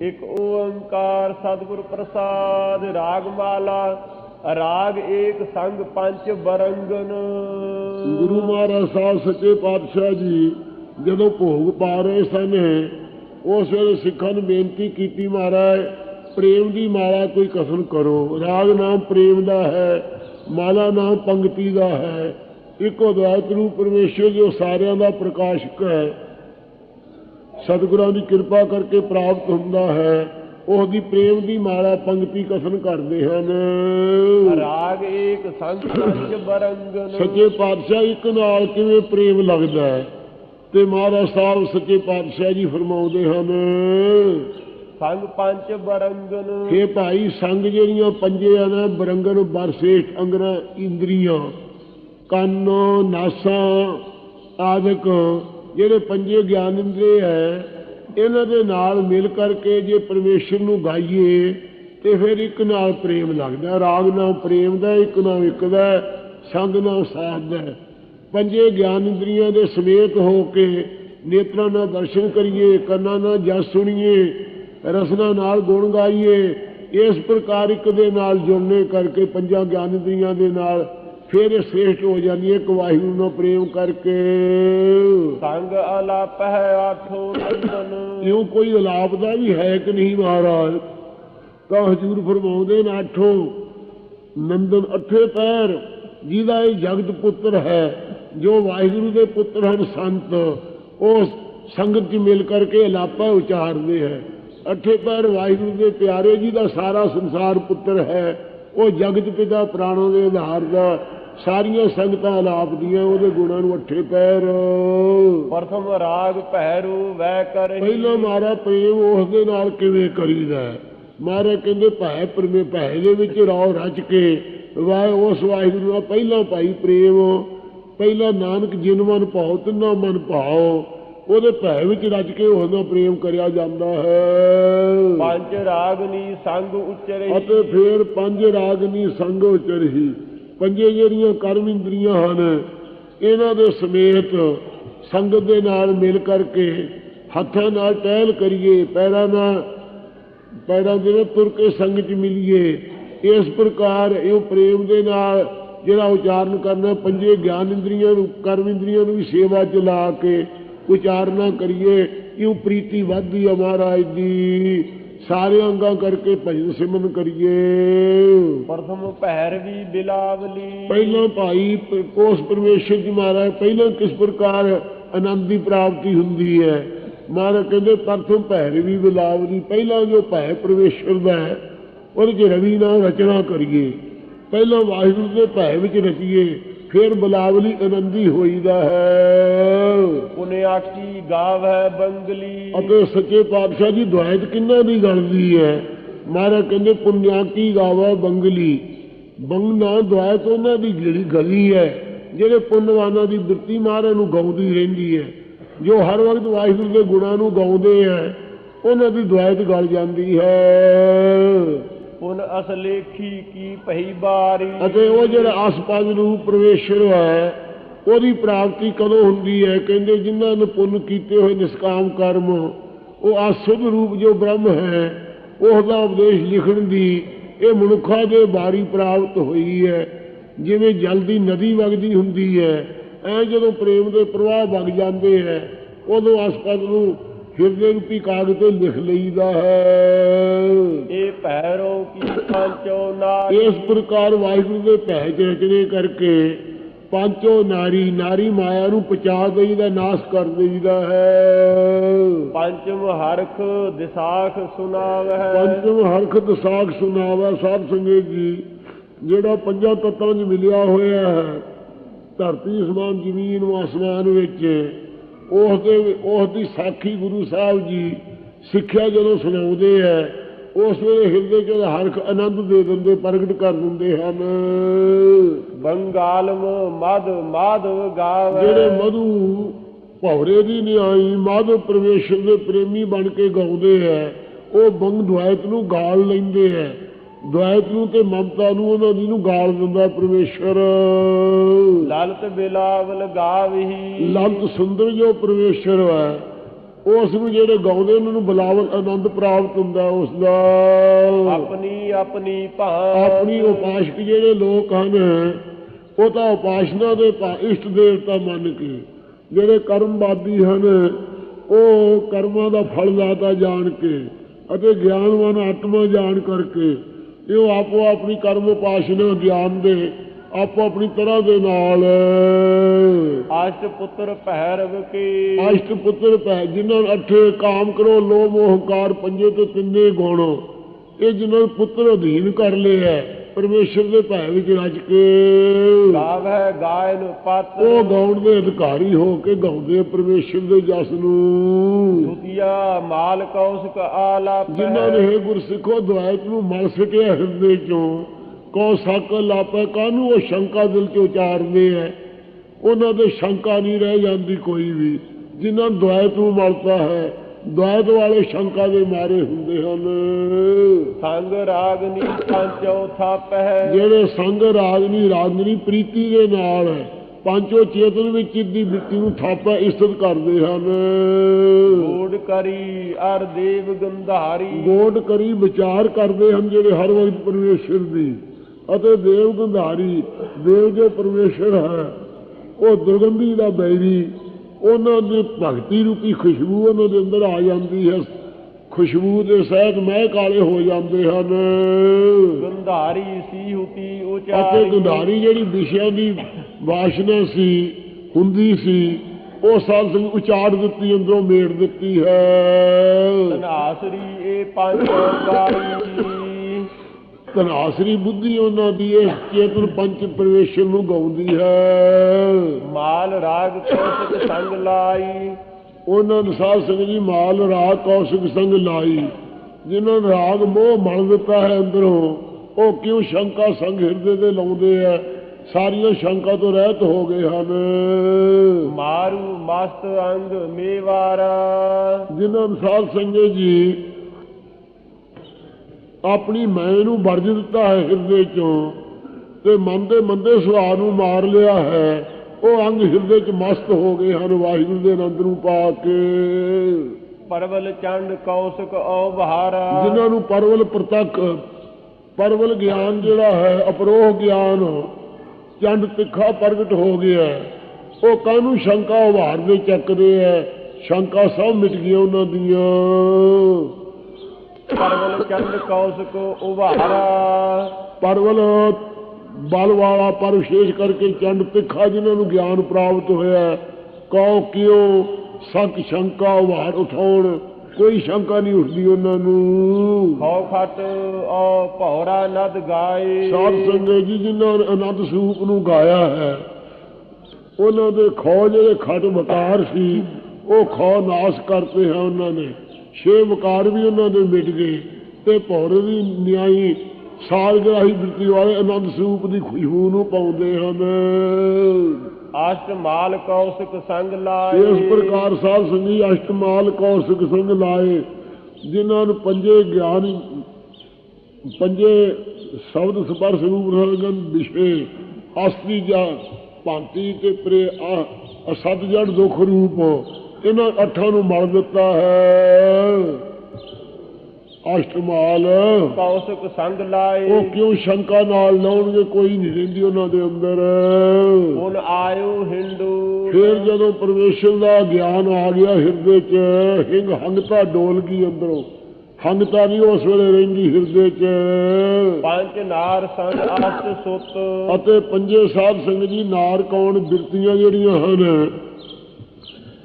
ਇੱਕ ਓੰਕਾਰ ਸਤਿਗੁਰ ਪ੍ਰਸਾਦ ਰਾਗ ਮਾਲਾ, ਰਾਗ ਏਕ ਸੰਗ ਪੰਜ ਬਰੰਗਨ। ਗੁਰੂ ਮਹਾਰਾਜ ਸਾਹਿਬ ਸੱਚੇ ਪਾਤਸ਼ਾਹ ਜੀ, ਜਦੋਂ ਭੋਗ ਪਾ ਰਹੇ ਸਨ, ਉਸ ਵੇਲੇ ਸਿੱਖਾਂ ਨੂੰ ਬੇਨਤੀ ਕੀਤੀ, ਮਹਾਰਾਜ, ਪ੍ਰੇਮ ਦੀ ਮਾਲਾ ਕੋਈ ਕਸਮ ਕਰੋ। ਰਾਗ ਨਾਮ ਪ੍ਰੇਮ ਦਾ ਹੈ, ਮਾਲਾ ਨਾਮ ਪੰਗਤੀ ਦਾ ਹੈ। ਇੱਕੋ ਦਵਾਇਤ ਰੂਪ ਪਰਮੇਸ਼ਰ ਜੋ ਸਾਰਿਆਂ ਦਾ ਪ੍ਰਕਾਸ਼ਕ ਹੈ। ਸਤਿਗੁਰਾਂ ਦੀ ਕਿਰਪਾ ਕਰਕੇ ਪ੍ਰਾਪਤ ਹੁੰਦਾ ਹੈ। ਉਹ ਦੀ ਪ੍ਰੇਮ ਦੀ ਮਾਲਾ ਪੰਕਤੀ ਕਸਮ ਕਰਦੇ ਹਨ। ਰਾਗ ਏਕ ਸੰਗ ਪੰਜ ਬਰੰਗਨ ਸੱਚੇ ਪਾਤਸ਼ਾਹ ਇੱਕ ਨਾਲ ਕਿਵੇਂ ਪ੍ਰੇਮ ਲੱਗਦਾ ਹੈ? ਤੇ ਮਹਾਰਾਜ ਸਾਹਿਬ ਸੱਚੇ ਪਾਤਸ਼ਾਹ ਜੀ ਫਰਮਾਉਂਦੇ ਹਨ ਸੰਗ ਪੰਜ ਬਰੰਗਨ ਕਿ ਭਾਈ ਸੰਗ ਜਿਹੜੀਆਂ ਪੰਜੇ ਆ ਨਾ ਬਰੰਗਨ ਬਰਸੇਠ ਅੰਗਰਾਂ ਇੰਦਰੀਆਂ ਕੰਨ ਨਾਸਾਂ ਆਦਿਕ ਜਿਹੜੇ ਪੰਜੇ ਗਿਆਨ ਇੰਦਰੀ ਹੈ, ਇਹਨਾਂ ਦੇ ਨਾਲ ਮਿਲ ਕਰਕੇ ਜੇ ਪਰਮੇਸ਼ਰ ਨੂੰ ਗਾਈਏ, ਤੇ ਫਿਰ ਇੱਕ ਨਾਲ ਪ੍ਰੇਮ ਲੱਗਦਾ। ਰਾਗ ਨਾਲ ਪ੍ਰੇਮ ਦਾ, ਇੱਕ ਨਾਲ ਇੱਕ ਦਾ, ਸੰਗ ਨਾਲ ਸਾਧ ਦਾ। ਪੰਜੇ ਗਿਆਨ ਇੰਦਰੀਆਂ ਦੇ ਸਮੇਤ ਹੋ ਕੇ ਨੇਤਰਾਂ ਨਾਲ ਦਰਸ਼ਨ ਕਰੀਏ, ਕੰਨਾਂ ਨਾਲ ਜਸ ਸੁਣੀਏ, ਰਸਨਾ ਨਾਲ ਗੁਣ ਗਾਈਏ, ਇਸ ਪ੍ਰਕਾਰ ਇੱਕ ਦੇ ਨਾਲ ਜੁੜਨੇ ਕਰਕੇ ਪੰਜਾਂ ਗਿਆਨ ਇੰਦਰੀਆਂ ਦੇ ਨਾਲ ਫਿਰ ਇਹ ਸ੍ਰੇਸ਼ਟ ਹੋ ਜਾਂਦੀ ਹੈ ਇੱਕ ਵਾਹਿਗੁਰੂ ਨਾਲ ਪ੍ਰੇਮ ਕਰਕੇ। ਸੰਗ ਅਲਾਪ ਹੈ ਆਠੋ ਨੰਦਨ ਇਉਂ ਕੋਈ ਅਲਾਪ ਦਾ ਵੀ ਹੈ ਕਿ ਨਹੀਂ ਮਹਾਰਾਜ? ਤਾਂ ਹਜੂਰ ਫਰਮਾਉਂਦੇ ਨੇ ਆਠੋ ਨੰਦਨ ਅੱਠੇ ਪੈਰ ਜਿਹਦਾ ਇਹ ਜਗਤ ਪੁੱਤਰ ਹੈ ਜੋ ਵਾਹਿਗੁਰੂ ਦੇ ਪੁੱਤਰ ਹਨ ਸੰਤ ਉਹ ਸੰਗਤ 'ਚ ਮਿਲ ਕਰਕੇ ਅਲਾਪਾ ਉਚਾਰਦੇ ਹੈ। ਅੱਠੇ ਪੈਰ ਵਾਹਿਗੁਰੂ ਦੇ ਪਿਆਰੇ ਜੀ ਦਾ ਸਾਰਾ ਸੰਸਾਰ ਪੁੱਤਰ ਹੈ ਉਹ ਜਗਤ ਪਿਤਾ ਪ੍ਰਾਣਾਂ ਦੇ ਆਧਾਰ ਦਾ ਸਾਰੀਆਂ ਸੰਗਤਾਂ ਅਲਾਪ ਦੀਆਂ ਉਹਦੇ ਗੁਣਾਂ ਨੂੰ ਅੱਠੇ ਪੈਰ। ਪ੍ਰਥਮ ਰਾਗ ਭੈਰੂ ਵੈ ਕਰਹੀ। ਪਹਿਲਾਂ ਮਾਰਾ ਪ੍ਰੇਮ ਉਸ ਦੇ ਨਾਲ ਕਿਵੇਂ ਕਰੀਦਾ? ਮਾਰੇ ਕਹਿੰਦੇ ਭੈ ਪਰਮੇ ਭੈ ਦੇ ਵਿੱਚ ਰੌ ਰਚ ਕੇ ਵਾਹ ਉਸ ਵਾਹਿਗੁਰੂ ਨਾਲ ਪਹਿਲਾਂ ਭਾਈ ਪ੍ਰੇਮ। ਪਹਿਲਾਂ ਨਾਨਕ ਜਿਨ ਮਨ ਭਾਉ ਤਿੰਨਾ ਮਨ ਭਾਉ। ਉਹਦੇ ਭੈ ਵਿੱਚ ਰਚ ਕੇ ਉਸ ਨਾਲ ਪ੍ਰੇਮ ਕਰਿਆ ਜਾਂਦਾ ਹੈ। ਪੰਜ ਰਾਗਨੀ ਸੰਗ ਉਚਰਹੀ। ਅਤੇ ਫਿਰ ਪੰਜ ਰਾਗਨੀ ਸੰਗ ਉਚਰਹੀ। ਪੰਜੇ ਜਿਹੜੀਆਂ ਕਰਮ ਇੰਦਰੀਆਂ ਹਨ, ਇਹਨਾਂ ਦੇ ਸਮੇਤ ਸੰਗਤ ਦੇ ਨਾਲ ਮਿਲ ਕਰਕੇ ਹੱਥਾਂ ਨਾਲ ਟਹਿਲ ਕਰੀਏ, ਪੈਰਾਂ ਨਾਲ, ਪੈਰਾਂ ਦੇ ਨਾਲ ਤੁਰ ਕੇ ਸੰਗਤ ਚ ਮਿਲੀਏ। ਇਸ ਪ੍ਰਕਾਰ ਇਹ ਪ੍ਰੇਮ ਦੇ ਨਾਲ ਜਿਹੜਾ ਉਚਾਰਨ ਕਰਨਾ, ਪੰਜੇ ਗਿਆਨ ਇੰਦਰੀਆਂ ਨੂੰ, ਕਰਮ ਇੰਦਰੀਆਂ ਨੂੰ ਵੀ ਸੇਵਾ ਚ ਲਾ ਕੇ ਉਚਾਰਨਾ ਕਰੀਏ। ਇਹ ਪ੍ਰੀਤੀ ਵੱਧਦੀ ਆ ਮਹਾਰਾਜ ਦੀ। ਸਾਰੇ ਅੰਗਾਂ ਕਰਕੇ ਭਜਨ ਸਿਮਰਨ ਕਰੀਏ। ਪ੍ਰਥਮ ਭੈਰਵੀ ਬਿਲਾਵਲੀ। ਪਹਿਲਾਂ ਭਾਈ ਉਸ ਪਰਮੇਸ਼ਰ ਜੀ ਮਹਾਰਾਜ ਪਹਿਲਾਂ ਕਿਸ ਪ੍ਰਕਾਰ ਆਨੰਦ ਦੀ ਪ੍ਰਾਪਤੀ ਹੁੰਦੀ ਹੈ? ਮਹਾਰਾਜ ਕਹਿੰਦੇ ਪ੍ਰਥਮ ਭੈਰਵੀ ਬਿਲਾਵਲੀ ਪਹਿਲਾਂ ਜੋ ਭੈ ਪਰਮੇਸ਼ਰ ਦਾ ਹੈ ਉਹਦੇ ਰਵੀ ਨਾਲ ਰਚਨਾ ਕਰੀਏ। ਪਹਿਲਾਂ ਵਾਹਿਗੁਰੂ ਦੇ ਭੈ ਵਿੱਚ ਰਚੀਏ। ਫਿਰ ਬਿਲਾਵਲੀ ਆਨੰਦੀ ਹੋਈਦਾ ਹੈ। ਪੁਨਿਆਕੀ ਗਾਵੈ ਬੰਗਲੀ। ਅਤੇ ਸੱਚੇ ਪਾਤਸ਼ਾਹ ਦੀ ਦੁਆਇਤ ਕਿੰਨਾ ਦੀ ਗਣਦੀ ਹੈ? ਮਹਾਰਾਜ ਕਹਿੰਦੇ ਪੁੰਨਿਆਕੀ ਗਾਵਾ ਬੰਗਲੀ? ਬੰਗਨਾ ਦੁਆਇਤ ਉਹਨਾਂ ਦੀ ਜਿਹੜੀ ਗਲੀ ਹੈ ਜਿਹੜੇ ਪੁੰਨਵਾਨਾਂ ਦੀ ਬਿਰਤੀ ਮਹਾਰਾਜ ਨੂੰ ਗਾਉਂਦੀ ਰਹਿੰਦੀ ਹੈ। ਜੋ ਹਰ ਵਕਤ ਵਾਹਿਗੁਰੂ ਦੇ ਗੁਣਾਂ ਨੂੰ ਗਾਉਂਦੇ ਹੈ ਉਹਨਾਂ ਦੀ ਦੁਆਇਤ ਗਲ ਜਾਂਦੀ ਹੈ। ਪੁਨ ਅਸਲੇਖੀ ਕੀ ਪਹੀ ਬਾਰੀ। ਅਤੇ ਉਹ ਜਿਹੜਾ ਆਸਪਾਸ ਨੂੰ ਪ੍ਰਵੇਸ਼ਰ ਹੈ, ਉਹਦੀ ਪ੍ਰਾਪਤੀ ਕਦੋਂ ਹੁੰਦੀ ਹੈ? ਕਹਿੰਦੇ ਜਿਨ੍ਹਾਂ ਨੇ ਪੁੰਨ ਕੀਤੇ ਹੋਏ ਨਿਸਕਾਮ ਕਰਮ, ਉਹ ਆਸੁਧ ਰੂਪ ਜੋ ਬ੍ਰਹਮ ਹੈ ਉਸ ਉਪਦੇਸ਼ ਲਿਖਣ ਦੀ ਇਹ ਮਨੁੱਖਾਂ ਦੇ ਬਾਰੀ ਪ੍ਰਾਪਤ ਹੋਈ ਹੈ। ਜਿਵੇਂ ਜਲ ਦੀ ਨਦੀ ਵਗਦੀ ਹੁੰਦੀ ਹੈ, ਐ ਜਦੋਂ ਪ੍ਰੇਮ ਦੇ ਪ੍ਰਵਾਹ ਵਗ ਜਾਂਦੇ ਹੈ, ਉਦੋਂ ਆਸਪਾਸ ਨੂੰ ਹਿਰਦੇ ਰੂਪੀ ਕਾਗਜ਼ ਤੇ ਲਿਖ ਲਈਦਾ ਹੈ। ਇਹ ਭੈਰੋ ਕੀ ਪੰਚੋ ਨਾਰੀ? ਇਸ ਪ੍ਰਕਾਰ ਵਾਹਿਗੁਰੂ ਦੇ ਭੈ ਚ ਰਚਨੇ ਕਰਕੇ ਪੰਚੋ ਨਾਰੀ ਨਾਰੀ ਮਾਇਆ ਨੂੰ ਪਚਾ ਦੇਈਦਾ ਨਾਸ਼ ਕਰ ਦੇਈਦਾ ਹੈ। ਪੰਚਮ ਹਰਖ ਦਿਸਾਖ ਸੁਨਾਵਹਿ। ਪੰਚਮ ਹਰਖ ਦਸਾਖ ਸੁਨਾਵਾ ਸਾਧ ਸੰਗਤ ਜੀ ਜਿਹੜਾ ਪੰਜਾਂ ਤੱਤਾਂ 'ਚ ਮਿਲਿਆ ਹੋਇਆ ਹੈ ਧਰਤੀ ਸਮਾਨ ਜ਼ਮੀਨ ਆਸਮਾਨ ਵਿੱਚ ਉਸ ਦੇ ਉਸ ਦੀ ਸਾਖੀ ਗੁਰੂ ਸਾਹਿਬ ਜੀ ਸਿੱਖਿਆ ਜਦੋਂ ਸੁਣਾਉਂਦੇ ਹੈ ਉਸ ਵੇਲੇ ਹਿਰਦੇ 'ਚ ਉਹਦਾ ਹਰਖ ਆਨੰਦ ਦੇ ਦਿੰਦੇ ਪ੍ਰਗਟ ਕਰ ਦਿੰਦੇ ਹਨ। ਬੰਗਾਲਮ ਮਦ ਮਾਧਵ ਗਾਵੈ। ਜਿਹੜੇ ਮਧੂ ਭੌਰੇ ਦੀ ਨਿਆਈ ਮਾਧਵ ਪਰਮੇਸ਼ਰ ਦੇ ਪ੍ਰੇਮੀ ਬਣ ਕੇ ਗਾਉਂਦੇ ਹੈ ਉਹ ਬੰਗ ਦੁਆਇਤ ਨੂੰ ਗਾਲ ਲੈਂਦੇ ਹੈ ਦੁਆਇਤ ਨੂੰ ਤੇ ਮਮਤਾ ਨੂੰ ਉਹਨਾਂ ਦੀ ਨੂੰ ਗਾਲ ਦਿੰਦਾ ਪਰਮੇਸ਼ਰ। ਲਲਤ ਬਿਲਾਵਲ ਗਾਵਹੀ। ਲੰਤ ਸੁੰਦਰ ਜੋ ਪਰਮੇਸ਼ਰ ਹੈ ਉਸ ਨੂੰ ਜਿਹੜੇ ਗਾਉਂਦੇ ਉਹਨਾਂ ਨੂੰ ਬਲਾਵਲ ਆਨੰਦ ਪ੍ਰਾਪਤ ਹੁੰਦਾ ਉਸ ਦਾ। ਆਪਣੀ ਆਪਣੀ ਭਾਂ। ਆਪਣੀ ਉਪਾਸ਼ਕ ਜਿਹੜੇ ਲੋਕ ਹਨ ਉਹ ਤਾਂ ਉਪਾਸ਼ਨਾ ਦੇ ਇਸ਼ਟ ਦੇਵਤਾ ਮੰਨ ਕੇ ਜਿਹੜੇ ਕਰਮਵਾਦੀ ਹਨ ਉਹ ਕਰਮਾਂ ਦਾ ਫਲ ਦਾਤਾ ਜਾਣ ਕੇ ਅਤੇ ਗਿਆਨਵਾਨ ਆਤਮਾ ਜਾਣ ਕਰਕੇ ਇਹ ਆਪੋ ਆਪਣੀ ਕਰਮ ਉਪਾਸ਼ਨਾ ਗਿਆਨ ਦੇ ਆਪੋ ਆਪਣੀ ਤਰ੍ਹਾਂ ਦੇ ਨਾਲ ਅਸ਼ਟ ਪੁੱਤਰ ਭੈਰਵ ਕੇ? ਅਸ਼ਟ ਪੁੱਤਰ ਪੈ ਜਿਨ੍ਹਾਂ ਅਠੇ ਕਾਮ ਕਰੋ ਲੋਭ ਮੋਹ ਹੰਕਾਰ ਪੰਜੇ ਤੇ ਤਿੰਨੇ ਗੁਣ ਇਹ ਜਿਨ੍ਹਾਂ ਪੁੱਤਰ ਅਧੀਨ ਕਰ ਲਿਆ ਹੈ, ਪਰਮੇਸ਼ਰ ਦੇ ਭੈ ਵਿੱਚ ਰਜ ਕੇ। ਗਾਵੈ ਗਾਇਨ ਪਤ। ਉਹ ਗਾਉਣ ਦੇ ਅਧਿਕਾਰੀ ਹੋ ਕੇ ਗਾਉਂਦੇ ਪਰਮੇਸ਼ਰ ਦੇ ਜਸ ਨੂੰ। ਦੁਤੀਆ ਮਾਲ ਕੌਸਕ ਆਲਾਪ। ਜਿਨ੍ਹਾਂ ਨੇ ਗੁਰਸਿੱਖੋ ਦੁਆਇਤ ਨੂੰ ਮਲ ਸਕਿਆ ਹਿਰਦੇ ਚੋਂ। ਕੋ ਸਕ ਲਾਪੈ ਕਾਨੂੰ ਉਹ ਸ਼ੰਕਾ ਦਿਲ ਚ ਉਚਾਰਦੇ ਐ? ਉਹਨਾਂ ਦੇ ਸ਼ੰਕਾ ਨਹੀਂ ਰਹਿ ਜਾਂਦੀ ਕੋਈ ਵੀ। ਜਿਨ੍ਹਾਂ ਨੂੰ ਦੁਆਇਤ ਨੂੰ ਮਲਤਾ ਹੈ ਦੁਆਇਤ ਵਾਲੇ ਸ਼ੰਕਾ ਦੇ ਮਾਰੇ ਹੁੰਦੇ ਹਨ। ਸੰਗ ਰਾਗਨੀ ਪੰਚੋ ਥਾਪਹਿ ਜਿਹੜੇ ਸੰਗ ਰਾਗਨੀ ਰਾਗਨੀ ਪ੍ਰੀਤੀ ਦੇ ਨਾਲ ਪੰਚੋ ਚੇਤਨ ਵਿੱਚ ਦੀ ਬਿੱਤੀ ਨੂੰ ਥਾਪਾ ਇਸਤ ਕਰਦੇ ਹਨ। ਗੋੜ ਕਰੀ ਅਰ ਦੇਵ ਗੰਧਾਰੀ। ਗੋਡ ਕਰੀ ਵਿਚਾਰ ਕਰਦੇ ਹਨ ਜਿਹੜੇ ਹਰ ਵਕਤ ਪਰਮੇਸ਼ਰ ਦੀ। ਅਤੇ ਦੇਵ ਗੰਧਾਰੀ ਦੇਵ ਜੋ ਪਰਮੇਸ਼ਰ ਹੈ ਉਹ ਦੁਰਗੰਧੀ ਦਾ ਬੈਰੀ ਉਹਨਾਂ ਦੀ ਭਗਤੀ ਰੂਪੀ ਖੁਸ਼ਬੂ ਉਹਨਾਂ ਦੇ ਅੰਦਰ ਆ ਜਾਂਦੀ ਹੈ? ਖੁਸ਼ਬੂ ਦੇ ਸਹਿਤ ਮਹਿ ਕਾਲੇ ਹੋ ਜਾਂਦੇ ਹਨ। ਗੰਧਾਰੀ ਸੀ ਹੁਤੀ ਅਤੇ ਉਚਾਰੀ ਗੰਧਾਰੀ ਜਿਹੜੀ ਵਿਸ਼ਿਆਂ ਦੀ ਵਾਸ਼ਨਾ ਸੀ ਹੁੰਦੀ ਸੀ ਉਹ ਸਾਧ ਸੰਗ ਉਚਾੜ ਦਿੱਤੀ ਅੰਦਰੋਂ ਮੇੜ ਦਿੱਤੀ ਹੈ। ਤਨਾਸਰੀ ਇਹ ਪੰਜ ਗਾਰੀ ਤਨਾਸਰੀ ਬੁੱਧੀ ਉਹਨਾਂ ਦੀ ਇਹ ਚੇਤਨ ਪੰਚ ਪਰਮੇਸ਼ਰ ਨੂੰ ਗਾਉਂਦੀ ਹੈ। ਮਾਲ ਰਾਗ ਕੌਸਕ ਸੰਗ ਲਾਈ। ਉਹਨਾਂ ਨੂੰ ਸਾਧ ਸੰਗਤ ਜੀ ਮਾਲ ਰਾਗ ਕੌਸ਼ਿਕ ਸੰਗ ਲਾਈ। ਜਿਨ੍ਹਾਂ ਨੇ ਰਾਗ ਮੋਹ ਮਲ ਦਿੱਤਾ ਹੈ ਅੰਦਰੋਂ ਉਹ ਕਿਉਂ ਸ਼ੰਕਾ ਸੰਗ ਹਿਰਦੇ ਦੇ ਲਾਉਂਦੇ ਆ ਸਾਰੀਆਂ ਸ਼ੰਕਾ ਤੋਂ ਰਹਿਤ ਹੋ ਗਏ ਹਨ। ਮਾਰੂ ਮਸਤ ਅੰਗ ਮੇਵਾਰਾ। ਜਿਨ੍ਹਾਂ ਸਾਧ ਸੰਗਤ ਜੀ ਆਪਣੀ ਮੈਂ ਨੂੰ ਵਰਜ ਦਿੱਤਾ ਹੈ ਹਿਰਦੇ ਚੋਂ ਤੇ ਮਨ ਦੇ ਮੰਦੇ ਸੁਭਾਅ ਨੂੰ ਮਾਰ ਲਿਆ ਹੈ। ਉਹ ਅੰਗ ਹਿਰਦੇ ਚ ਮਸਤ ਹੋ ਗਏ ਹਨ ਵਾਹਿਗੁਰੂ ਦੇ ਆਨੰਦ ਨੂੰ ਪਾ ਕੇ। ਪਰਵਲ ਚੰਡ ਕੌਸਕ ਔ ਬਹਾਰਾ। ਜਿਨ੍ਹਾਂ ਨੂੰ ਪਰਵਲ ਪ੍ਰਤੱਖ ਪਰਵਲ ਗਿਆਨ ਜਿਹੜਾ ਹੈ ਅਪਰੋਹ ਗਿਆਨ ਚੰਡ ਤਿੱਖਾ ਪ੍ਰਗਟ ਹੋ ਗਿਆ ਉਹ ਕਾਹਨੂੰ ਸ਼ੰਕਾ ਉਭਾਰਦੇ ਚੱਕਦੇ ਐ ਸ਼ੰਕਾ ਸਭ ਮਿਟ ਗਈਆਂ ਉਹਨਾਂ ਦੀਆਂ। ਪਰਵਲ ਚੰਡ ਕੌਸਕ ਉਭਾਰਾ। ਪਰਵਲ ਬਲ ਵਾਲਾ ਪਰ ਵਿਸ਼ੇਸ਼ ਕਰਕੇ ਚੰਡ ਤਿੱਖਾ ਜਿਨ੍ਹਾਂ ਨੂੰ ਗਿਆਨ ਪ੍ਰਾਪਤ ਹੋਇਆ ਕਉ ਕਿਉ ਸਕ ਸ਼ੰਕਾ ਉਭਾਰ ਉਠਾਉਣ ਕੋਈ ਸ਼ੰਕਾ ਨਹੀਂ ਉੱਠਦੀ ਉਹਨਾਂ ਨੂੰ। ਖੋ ਖਟ ਔ ਭੌਰਾ ਨਦ ਗਾਏ। ਸਾਧ ਸੰਗਤ ਜੀ ਜਿਨ੍ਹਾਂ ਨੇ ਅਨੰਦ ਸਰੂਪ ਨੂੰ ਗਾਇਆ ਹੈ ਉਹਨਾਂ ਦੇ ਖੋ ਜਿਹੜੇ ਖਟ ਵਕਾਰ ਸੀ ਉਹ ਖੋ ਨਾਸ ਕਰਤੇ ਹੈ ਉਹਨਾਂ ਨੇ। ਛੇ ਵਕਾਰ ਵੀ ਉਹਨਾਂ ਦੇ ਮਿਟ ਗਏ ਤੇ ਭੌਰ ਦੀ ਨਿਆਈ ਸਾਲਗ੍ਰਾਹੀ ਬਿਰਤੀ ਵਾਲੇ ਅਨੰਦ ਸਰੂਪ ਦੀ ਖੁਸ਼ਬੂ ਨੂੰ ਪਾਉਂਦੇ ਹਨ। ਅਸ਼ਟ ਮਾਲ ਕੌਸਕ ਸੰਗ ਲਾਏ। ਇਸ ਪ੍ਰਕਾਰ ਸਾਧ ਸੰਗੀ ਅਸ਼ਟਮਾਲ ਕੌਸ਼ਿਕ ਸਿੰਘ ਲਾਏ ਜਿਨ੍ਹਾਂ ਨੂੰ ਪੰਜੇ ਗਿਆਨ ਪੰਜੇ ਸ਼ਬਦ ਸਪਰਸ਼ ਰੂਪ ਰਗਨ ਵਿਸ਼ੇ ਅਸਲੀ ਜਾ ਭਾਂਤੀ ਤੇ ਪ੍ਰੇ ਅਸਤ ਜੜ ਦੁਖ ਰੂਪ ਇਹਨਾਂ ਅੱਠਾਂ ਨੂੰ ਮੜ ਦਿੱਤਾ ਹੈ। ਅਸ਼ਟਮਾਲ। ਕੌਸਕ ਸੰਗ ਲਾਏ। ਉਹ ਕਿਉਂ ਸ਼ੰਕਾ ਨਾਲ ਲਾਉਣਗੇ? ਕੋਈ ਨਹੀਂ ਰਹਿੰਦੀ ਉਹਨਾਂ ਦੇ ਅੰਦਰ। ਹੁਣ ਆਇਓ ਹਿੰਦੂ। ਫਿਰ ਜਦੋਂ ਪਰਮੇਸ਼ਰ ਦਾ ਗਿਆਨ ਆ ਗਿਆ ਹਿਰਦੇ 'ਚ ਹਿੰਗ ਹੰਗਤਾ ਡੋਲ ਗਈ ਅੰਦਰੋਂ। ਹੰਗਤਾ ਨਹੀਂ ਉਸ ਵੇਲੇ ਰਹਿੰਦੀ ਹਿਰਦੇ 'ਚ। ਪੰਜ ਨਾਰ ਸੰਗ ਅਸ਼ਟ ਸੁਤ। ਅਤੇ ਪੰਜੇ ਸਾਧ ਸੰਗਤ ਜੀ ਨਾਰ ਕੌਣ? ਬਿਰਤੀਆਂ ਜਿਹੜੀਆਂ ਹਨ।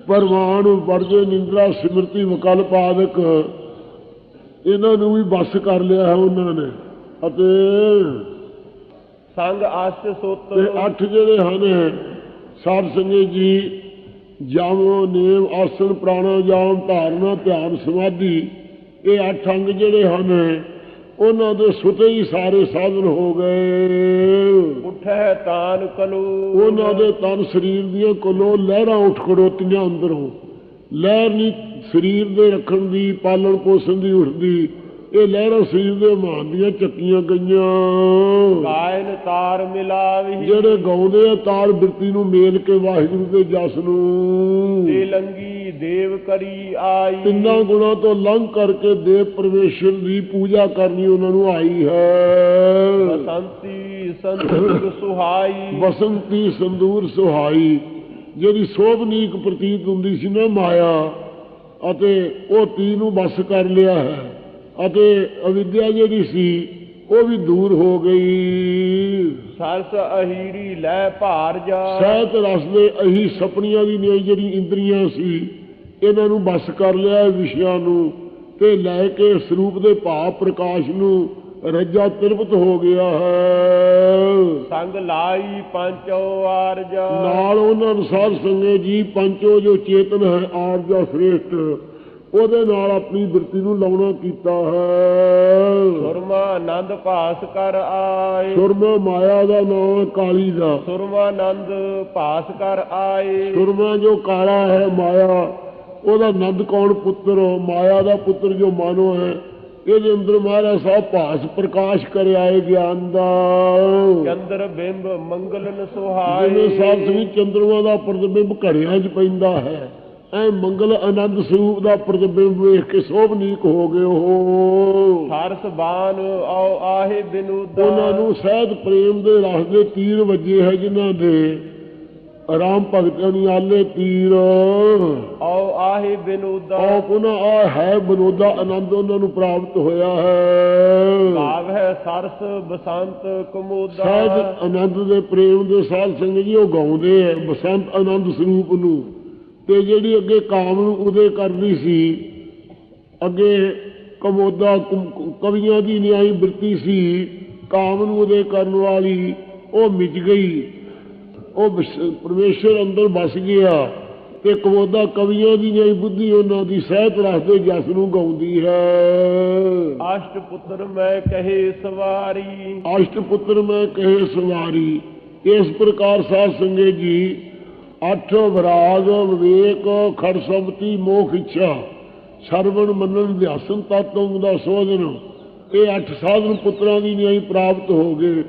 ਪਰਵਾਨ ਵਰਜੇ ਨਿੰਦਰਾ ਸਿਮਰਤੀ ਵਿਕਲਪ ਆਦਿਕ ਇਹਨਾਂ ਨੂੰ ਵੀ ਬਸ ਕਰ ਲਿਆ ਹੈ ਉਹਨਾਂ ਨੇ। ਅਤੇ ਸੰਗ ਅਸ਼ਟ ਸੁਤ ਤੇ ਅੱਠ ਜਿਹੜੇ ਹਨ ਸਾਧ ਸੰਗਤ ਜੀ ਜਾਮੋ ਨੇਮ ਆਸਣ ਪ੍ਰਾਣਾਯਾਮ ਧਾਰਨਾ ਧਿਆਨ ਸਮਾਧੀ ਇਹ ਅੱਠ ਅੰਗ ਜਿਹੜੇ ਹਨ ਉਹਨਾਂ ਦੇ ਸੁਤੇ ਹੀ ਸਾਰੇ ਸਾਧਨ ਹੋ ਗਏ। ਉਠੈ ਤਾਨ ਕਲੂ। ਉਹਨਾਂ ਦੇ ਤਨ ਸਰੀਰ ਦੀਆਂ ਕੋਲੋਂ ਲਹਿਰਾਂ ਉੱਠ ਖੜੋਤੀਆਂ ਅੰਦਰੋਂ। ਲਹਿਰ ਨਹੀਂ ਸਰੀਰ ਦੇ ਰੱਖਣ ਦੀ ਪਾਲਣ ਪੋਸ਼ਣ ਦੀ ਉੱਠਦੀ ਇਹ ਲਹਿਰਾਂ ਸਰੀਰ ਦੇ ਮਾਨ ਦੀਆਂ ਚੱਕੀਆਂ ਗਈਆਂ। ਗਾਇਨ ਤਾਰ ਮਿਲਾਵਹੀ। ਜਿਹੜੇ ਗਾਉਂਦੇ ਆ ਤਾਰ ਬਿਰਤੀ ਨੂੰ ਮੇਲ ਕੇ ਵਾਹਿਗੁਰੂ ਦੇ ਜਸ ਨੂੰ। ਤੇ ਲੰਗੀ ਦੇਵ ਕਰੀ ਆਈ। ਤਿੰਨਾਂ ਗੁਣਾਂ ਤੋਂ ਲੰਘ ਕਰਕੇ ਦੇਵ ਪਰਮੇਸ਼ਰ ਦੀ ਪੂਜਾ ਕਰਨੀ ਉਹਨਾਂ ਨੂੰ ਆਈ ਹੈ। ਬਸੰਤੀ ਸੰਤੁਰ ਸੁਹਾਈ। ਬਸੰਤੀ ਸੰਦੂਰ ਸੁਹਾਈ। ਜਿਹੜੀ ਸੋਭਨੀਕ ਪ੍ਰਤੀਤ ਹੁੰਦੀ ਸੀ ਨਾ ਮਾਇਆ ਅਤੇ ਉਹ ਤੀ ਨੂੰ ਬਸ ਕਰ ਲਿਆ ਹੈ। ਅਤੇ ਅਵਿਦਿਆ ਜਿਹੜੀ ਸੀ ਉਹ ਵੀ ਦੂਰ ਹੋ ਗਈ। ਸਰਸ ਅਹੀਰੀ ਲੈ ਭਾਰ ਜਾ। ਸਹਿਤ ਰਸ ਦੇ ਅਹੀ ਸਪਨੀਆਂ ਦੀ ਨਿਆਈ ਜਿਹੜੀ ਇੰਦਰੀਆਂ ਸੀ ਇਹਨਾਂ ਨੂੰ ਬਸ ਕਰ ਲਿਆ ਵਿਸ਼ਿਆਂ ਨੂੰ ਤੇ ਲੈ ਕੇ ਸਰੂਪ ਦੇ ਭਾਵ ਪ੍ਰਕਾਸ਼ ਨੂੰ ਰੱਜਾ ਤਿਰਪਤ ਹੋ ਗਿਆ ਹੈ। ਸੰਗ ਲਾਈ ਪੰਚੋ ਆਰਜਾ। ਨਾਲ ਉਹਨਾਂ ਅਨੁਸਾਰ ਸੰਗੇ ਜੀ ਪੰਚੋ ਜੋ ਚੇਤਨ ਹੈ ਆਰਜਾ ਸ੍ਰੇਸ਼ਟ। ਉਹਦੇ ਨਾਲ ਆਪਣੀ ਬਿਰਤੀ ਨੂੰ ਲਾਉਣਾ ਕੀਤਾ ਹੈ। ਸੁਰਮਾ ਆਨੰਦ ਭਾਸ ਕਰ ਆਏ। ਸੁਰਮਾ ਮਾਇਆ ਦਾ ਨਾਮ ਹੈ ਕਾਲੀ ਦਾ। ਸੁਰਮਾ ਆਨੰਦ ਭਾਸ ਕਰ ਆਏ। ਸੁਰਮਾ ਜੋ ਕਾਲਾ ਹੈ ਮਾਇਆ ਉਹਦਾ ਨੰਦ ਕੌਣ ਪੁੱਤਰ ਮਾਇਆ ਦਾ ਪੁੱਤਰ ਜੋ ਮਾਨੋ ਹੈ ਇਹਦੇ ਅੰਦਰ ਮਹਾਰਾਜ ਸਾਹਿਬ ਭਾਸ ਪ੍ਰਕਾਸ਼ ਕਰ ਆਏ ਗਿਆਨ ਦਾ। ਚੰਦਰ ਬਿੰਬ ਮੰਗਲਨ ਜਿਵੇਂ ਸੁਹਾਏ ਸਾਧ ਸੰਗਤ ਚੰਦਰਮਾ ਦਾ ਪ੍ਰਤੀਬਿੰਬ ਘੜਿਆਂ 'ਚ ਪੈਂਦਾ ਹੈ। ਐ ਮੰਗਲ ਆਨੰਦ ਸਰੂਪ ਦਾ ਪ੍ਰਤੀਬਿੰਬ ਵੇਖ ਕੇ ਸੋਭਨੀਕ ਹੋ ਗਏ ਸਰਸ ਬਾਨ ਆਓ ਆਹੇ ਬਿਨੂਦਾ ਉਹਨਾਂ ਨੂੰ ਸਹਿਜ ਪ੍ਰੇਮ ਦੇ ਰਸ ਦੇ ਤੀਰ ਵੱਜੇ ਹੈ ਜਿਨ੍ਹਾਂ ਦੇ। ਆਰਾਮ ਭਗਤਾਂ ਨੂੰ ਆਲੇ ਤੀਰ। ਆਓ ਆਹੇ ਬਿਨੂਦਾ ਆਪ ਉਹਨਾਂ ਆ ਹੈ ਬਨੋਦਾ ਆਨੰਦ ਉਹਨਾਂ ਨੂੰ ਪ੍ਰਾਪਤ ਹੋਇਆ ਹੈ। ਭਾਵ ਹੈ ਸਰਸ ਬਸੰਤ ਕੁਮੋਦਾ। ਸਹਿਜ ਆਨੰਦ ਦੇ ਪ੍ਰੇਮ ਦੇ ਸਾਧ ਸੰਗਤ ਜੀ ਉਹ ਗਾਉਂਦੇ ਆ ਬਸੰਤ ਆਨੰਦ ਸਰੂਪ ਨੂੰ। ਤੇ ਜਿਹੜੀ ਅੱਗੇ ਕਾਮ ਨੂੰ ਉਦੇ ਕਰਦੀ ਸੀ ਅੱਗੇ ਕੁਮ- ਕਵੀਆਂ ਦੀ ਨਿਆਈ ਬਿਰਤੀ ਸੀ ਕਾਮ ਨੂੰ ਉਦੇ ਕਰਨ ਵਾਲੀ ਉਹ ਮਿਟ ਗਈ। ਉਹ ਪਰਮੇਸ਼ਰ ਅੰਦਰ ਵਸ ਗਿਆ ਤੇ ਕਮੋਦਾ ਕਵੀਆਂ ਦੀ ਨਿਆਈ ਬੁੱਧੀ ਉਹਨਾਂ ਦੀ ਸਹਿਤ ਰਸ ਦੇ ਜਸ ਨੂੰ ਗਾਉਂਦੀ ਹੈ। ਅਸ਼ਟ ਪੁੱਤਰ ਮੈਂ ਕਹੇ ਸਵਾਰੀ। ਅਸ਼ਟ ਪੁੱਤਰ ਮੈਂ ਕਹੇ ਸਵਾਰੀ। ਇਸ ਪ੍ਰਕਾਰ ਸਾਧ ਸੰਗੇ ਜੀ ਅੱਠ ਵਿਰਾਗ ਵਿਵੇਕ ਖੜਸਬਤੀ ਮੋਖ ਇੱਛਾ। ਸਰਵਣ ਮੰਨਣ ਅਧਿਆਸਨ ਤਤੋਂ ਦਾ ਸੋਧਨ ਇਹ ਅੱਠ ਸਾਧਨ ਪੁੱਤਰਾਂ ਦੀ ਨਿਆਈ ਪ੍ਰਾਪਤ ਹੋ ਗਏ।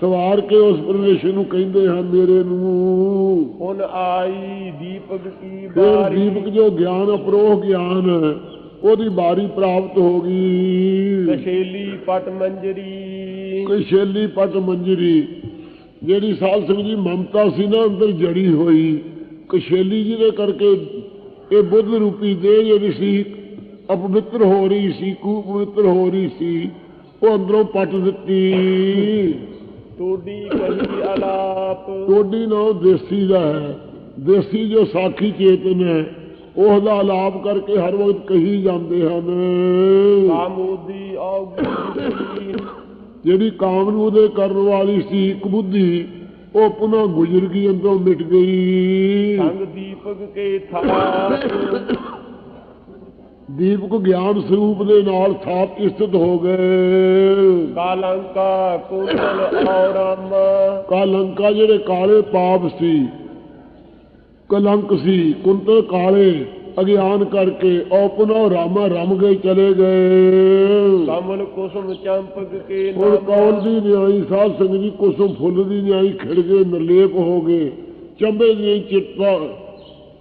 ਸਵਾਰ ਕੇ ਉਸ ਪਰਮੇਸ਼ਰ ਨੂੰ ਕਹਿੰਦੇ ਹਨ ਮੇਰੇ ਨੂੰ ਹੁਣ ਆਈ ਦੀਪਕ ਕੀ ਬਾਰੀ? ਦੀਪਕ ਜੋ ਗਿਆਨ ਅਪਰੋਹ ਗਿਆਨ ਉਹਦੀ ਬਾਰੀ ਪ੍ਰਾਪਤ ਹੋ ਗਈ। ਕਸ਼ੇਲੀ ਪਟ ਮੰਜਰੀ। ਕੋਈ ਸ਼ੈਲੀ ਪਟ ਮੰਜਰੀ। ਜਿਹੜੀ ਸਾਧ ਸੰਗਤ ਜੀ ਮਮਤਾ ਸੀ ਨਾ ਅੰਦਰ ਜੜੀ ਹੋਈ। ਕਸ਼ੇਲੀ ਜਿਹਦੇ ਕਰਕੇ ਇਹ ਬੁੱਧ ਰੂਪੀ ਦੇਹ ਜਿਹੜੀ ਸੀ ਅਪਵਿੱਤਰ ਹੋ ਰਹੀ ਸੀ ਕੁਪਵਿੱਤਰ ਹੋ ਰਹੀ ਸੀ ਉਹ ਅੰਦਰੋਂ ਪਟ ਦਿੱਤੀ। ਟੋਡੀ ਕਹੀ ਅਲਾਪ ਟੋਡੀ ਨਾਮ ਦੇਸੀ ਦਾ ਹੈ। ਦੇਸੀ ਜੋ ਸਾਖੀ ਚੇਤਨ ਹੈ ਉਹਦਾ ਆਲਾਪ ਕਰਕੇ ਹਰ ਵਕਤ ਕਹੀ ਜਾਂਦੇ ਹਨ। ਕਾਮੋਦੀ ਔਗੀ ਜਿਹੜੀ ਕਾਮ ਨੂੰ ਉਹਦੇ ਕਰਨ ਵਾਲੀ ਸੀ ਇੱਕ ਬੁੱਧੀ ਉਹ ਪੁਨः ਗੁਜ਼ਰ ਗਈ ਅੰਦਰੋਂ ਮਿਟ ਗਈ। ਸੰਗ ਦੀਪਕ ਕੇ ਥਾਪ ਦੀਪਕ ਗਿਆਨ ਸਰੂਪ ਦੇ ਨਾਲ ਥਾਪ ਸਥਿਤ ਹੋ ਗਏ। ਕਾਲੰਕਾ ਕੁੰਡਲ ਔਰਮ ਕਾਲੰਕਾ ਜਿਹੜੇ ਕਾਲੇ ਪਾਪ ਸੀ ਕਲੰਕ ਸੀ ਕੁੰਤਲ ਕਾਲੇ ਅਗਿਆਨ ਕਰਕੇ ਉਹ ਪੁਨः ਰਾਮਾ ਰਮ ਗਏ ਚਲੇ ਗਏ। ਕਮਲ ਕੁਸਮ ਚੰਪਕ ਕੇ ਹੁਣ ਕੌਣ ਦੀ ਨਿਆਈ ਸਾਧ ਸੰਗਤ ਜੀ ਕੁਸਮ ਫੁੱਲ ਦੀ ਨਿਆਈ ਖਿੜ ਗਏ ਨਿਰਲੇਪ ਹੋ ਗਏ। ਚੰਬੇ ਦੀ ਚਿੱਟਾ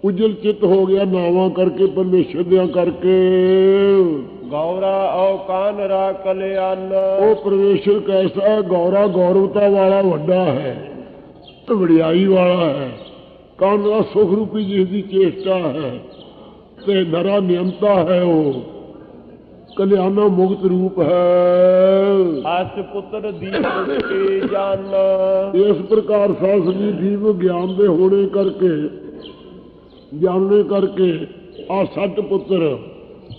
ਉਜਲ ਚਿੱਤ ਹੋ ਗਿਆ ਨਾਵਾਂ ਕਰਕੇ ਪਰਮੇਸ਼ਰ ਦਿਆਂ ਕਰਕੇ। ਗੌਰਾ ਔ ਕਾਨ ਰਾ ਕਲਿਆਣ ਉਹ ਪਰਮੇਸ਼ਰ ਕੈਸਾ ਗੌਰਾ ਗੌਰਵਤਾ ਵਾਲਾ ਵੱਡਾ ਹੈ ਵਡਿਆਈ ਵਾਲਾ ਹੈ। ਕਾਨ ਦਾ ਸੁਖ ਰੂਪੀ ਜਿਸ ਦੀ ਚੇਸ਼ਟਾ ਹੈ ਤੇ ਨਰਾ ਨਿਯੰਤਾ ਹੈ ਉਹ। ਕਲਿਆਣਾ ਮੁਕਤ ਰੂਪ ਹੈ। ਅਸ ਪੁੱਤਰ ਦੀਪਕ ਕੇ ਜਾਨ। ਇਸ ਪ੍ਰਕਾਰ ਸਾਧ ਸੰਗੀ ਦੀਪ ਗਿਆਨ ਦੇ ਹੋਣੇ ਕਰਕੇ ਜਾਣਨੇ ਕਰਕੇ ਆ ਸੱਤ ਪੁੱਤਰ